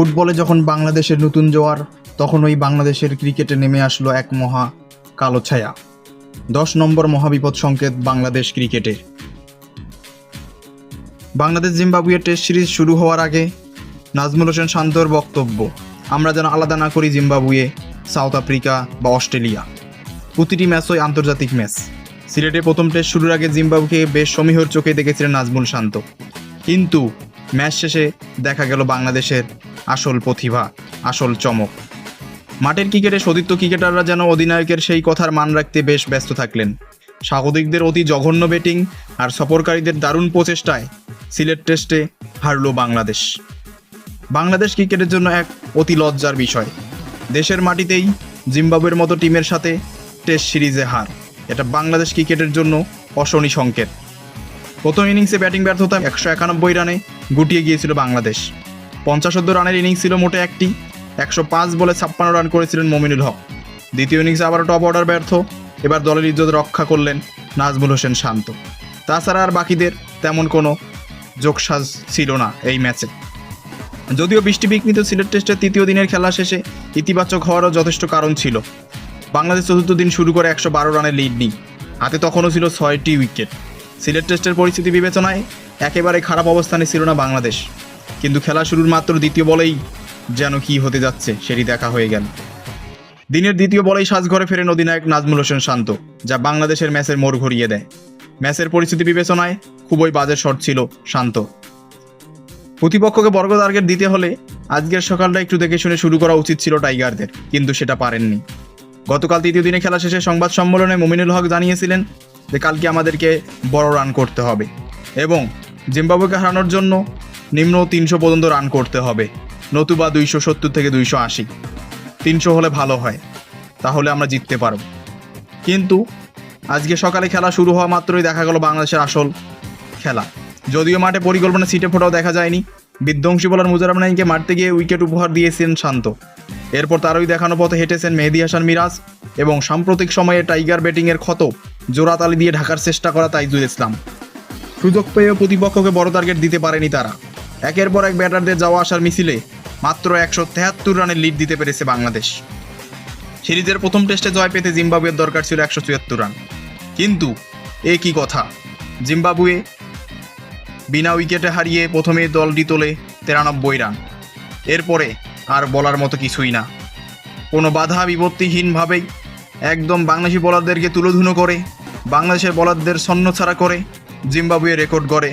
ফুটবলে যখন বাংলাদেশের নতুন জোয়ার, তখন ওই বাংলাদেশের ক্রিকেটে নেমে আসলো এক মহা কালো ছায়া। দশ নম্বর মহাবিপদ সংকেত বাংলাদেশ ক্রিকেটে। বাংলাদেশ জিম্বাবুয়ে টেস্ট সিরিজ শুরু হওয়ার আগে নাজমুল হোসেন শান্তর বক্তব্য, আমরা যেন আলাদা না করি জিম্বাবুয়ে, সাউথ আফ্রিকা বা অস্ট্রেলিয়া। প্রতিটি ম্যাচই আন্তর্জাতিক ম্যাচ। সিলেটে প্রথম টেস্ট শুরুর আগে জিম্বাবুকে বেশ সমীহর চোখে দেখেছিলেন নাজমুল শান্ত। কিন্তু ম্যাচ শেষে দেখা গেল বাংলাদেশের আসল প্রতিভা, আসল চমক। মাঠের ক্রিকেটে সতীর্থ ক্রিকেটাররা যেন অধিনায়কের সেই কথার মান রাখতে বেশ ব্যস্ত থাকলেন। স্বাগতিকদের অতি জঘন্য ব্যাটিং আর সফরকারীদের দারুণ প্রচেষ্টায় সিলেট টেস্টে হারল বাংলাদেশ। বাংলাদেশ ক্রিকেটের জন্য এক অতি লজ্জার বিষয়। দেশের মাটিতেই জিম্বাবুয়ের মতো টিমের সাথে টেস্ট সিরিজে হার। এটা বাংলাদেশ ক্রিকেটের জন্য অশনি সংকেত। প্রথম ইনিংসে ব্যাটিং ব্যর্থতা একশো একানব্বই রানে গুটিয়ে গিয়েছিল বাংলাদেশ। পঞ্চাশোদ্দ রানের ইনিংস ছিল মোটে একটি। একশো পাঁচ বলে ছাপ্পান্ন রান করেছিলেন মমিনুল হক। দ্বিতীয় ইনিংসে আবারও টপ অর্ডার ব্যর্থ। এবার দলের ইজ্জত রক্ষা করলেন নাজমুল হোসেন শান্ত। তাছাড়া আর বাকিদের তেমন কোনো যোগসাজ ছিল না এই ম্যাচে। যদিও বৃষ্টি বিঘ্নিত সিলেট টেস্টের তৃতীয় দিনের খেলা শেষে ইতিবাচক হওয়ারও যথেষ্ট কারণ ছিল। বাংলাদেশ চতুর্থ দিন শুরু করে একশো বারো রানের লিড নিই হাতে তখনও ছিল ছয়টি উইকেট। সিলেট টেস্টের পরিস্থিতি বিবেচনায় একেবারে খারাপ অবস্থানে ছিল না বাংলাদেশ। কিন্তু খেলা শুরুর মাত্র দ্বিতীয় বলেই যেন কি হতে যাচ্ছে, সেটি দেখা হয়ে গেল। দিনের দ্বিতীয় বলেই সাজঘরে ফেরেন অধিনায়ক নাজমুল হোসেন শান্ত, যা বাংলাদেশের ম্যাচের মোড় ঘুরিয়ে দেয়। ম্যাচের পরিস্থিতি বিবেচনায় খুবই বাজে শট ছিল শান্ত। প্রতিপক্ষকে বর্গ টার্গেট দিতে হলে আজকের সকালটা একটু দেখে শুনে শুরু করা উচিত ছিল টাইগারদের, কিন্তু সেটা পারেননি। গতকাল তৃতীয় দিনে খেলা শেষে সংবাদ সম্মেলনে মুমিনুল হক জানিয়েছিলেন যে, কালকে আমাদেরকে বড় রান করতে হবে এবং জিম্বাবুকে হারানোর জন্য নিম্ন তিনশো পর্যন্ত রান করতে হবে। নতুবা দুইশো সত্তর থেকে দুইশো আশি। তিনশো হলে ভালো হয়। তাহলে আমরা জিততে পারব। কিন্তু আজকে সকালে খেলা শুরু হওয়া মাত্রই দেখা গেল বাংলাদেশের আসল খেলা। যদিও মাঠে পরিকল্পনা সিটে ফোটাও দেখা যায়নি। বিধ্বংসী বলার মুজারাম নাইনকে মারতে গিয়ে উইকেট উপহার দিয়েছেন শান্ত। এরপর তারই দেখানো পথে হেঁটেছেন মেহেদি হাসান মিরাজ এবং সাম্প্রতিক সময়ে টাইগার ব্যাটিংয়ের ক্ষত জোড়াতালি দিয়ে ঢাকার চেষ্টা করা তাইজুল ইসলাম। সুযোগ পেয়েও প্রতিপক্ষকে বড় টার্গেট দিতে পারেনি তারা। একের পর এক ব্যাটারদের যাওয়া আসার মিছিলে মাত্র একশো তেহাত্তর রানের লিড দিতে পেরেছে বাংলাদেশ। সিরিজের প্রথম টেস্টে জয় পেতে জিম্বাবুয়ের দরকার ছিল একশো চুয়াত্তর রান। কিন্তু এ কি কথা? জিম্বাবুয়ে বিনা উইকেটে হারিয়ে প্রথমে দলটি তোলে তেরানব্বই রান। এরপরে আর বলার মতো কিছুই না। কোনো বাধা বিপত্তিহীনভাবেই একদম বাংলাদেশি বোলারদেরকে তুলোধুনো করে, বাংলাদেশের বোলারদের ছন্ন ছাড়া করে জিম্বাবুয়ে রেকর্ড করে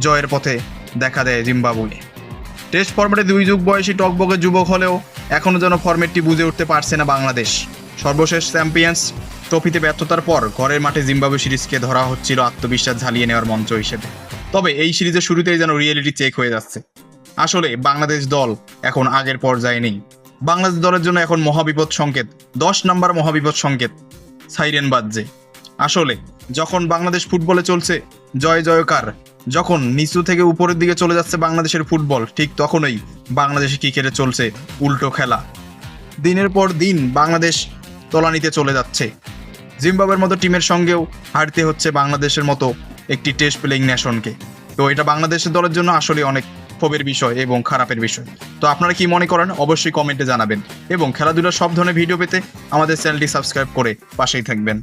জয়ের পথে দেখা দেয় জিম্বাবুয়ে। টেস্ট ফরম্যাটে দুই যুগ বয়সী টকবকে যুবক হলেও এখনও যেন ফরম্যাটটি বুঝে উঠতে পারছে না বাংলাদেশ। সর্বশেষ চ্যাম্পিয়ন্স ট্রফিতে ব্যর্থতার পর ঘরের মাঠে জিম্বাবু সিরিজকে ধরা হচ্ছিল আত্মবিশ্বাস ঝালিয়ে নেওয়ার মঞ্চ হিসেবে। তবে এই সিরিজের শুরুতেই যেন রিয়েলিটি চেক হয়ে যাচ্ছে। আসলে বাংলাদেশ দল এখন আগের পর্যায়ে নেই। বাংলাদেশ দলের জন্য এখন মহাবিপদ সংকেত, দশ নাম্বার মহাবিপদ সংকেত, সাইরেন বাজছে। আসলে যখন বাংলাদেশ ফুটবলে চলছে, জয় জয়কার যখন নিচু থেকে উপরের দিকে চলে যাচ্ছে বাংলাদেশের ফুটবল, ঠিক তখনই বাংলাদেশে ক্রিকেটে চলছে উল্টো খেলা। দিনের পর দিন বাংলাদেশ তলানিতে চলে যাচ্ছে। জিম্বাবুয়ের মতো টিমের সঙ্গেও হারতে হচ্ছে বাংলাদেশের মতো একটি টেস্ট প্লেইং নেশনকে তো এটা বাংলাদেশের দলের জন্য আসলে অনেক ক্ষোভের বিষয় এবং খারাপের বিষয়। তো আপনারা কি মনে করেন, অবশ্যই কমেন্টে জানাবেন। এবং খেলাধুলার সব ধরনের ভিডিও পেতে আমাদের চ্যানেলটি সাবস্ক্রাইব করে পাশেই থাকবেন।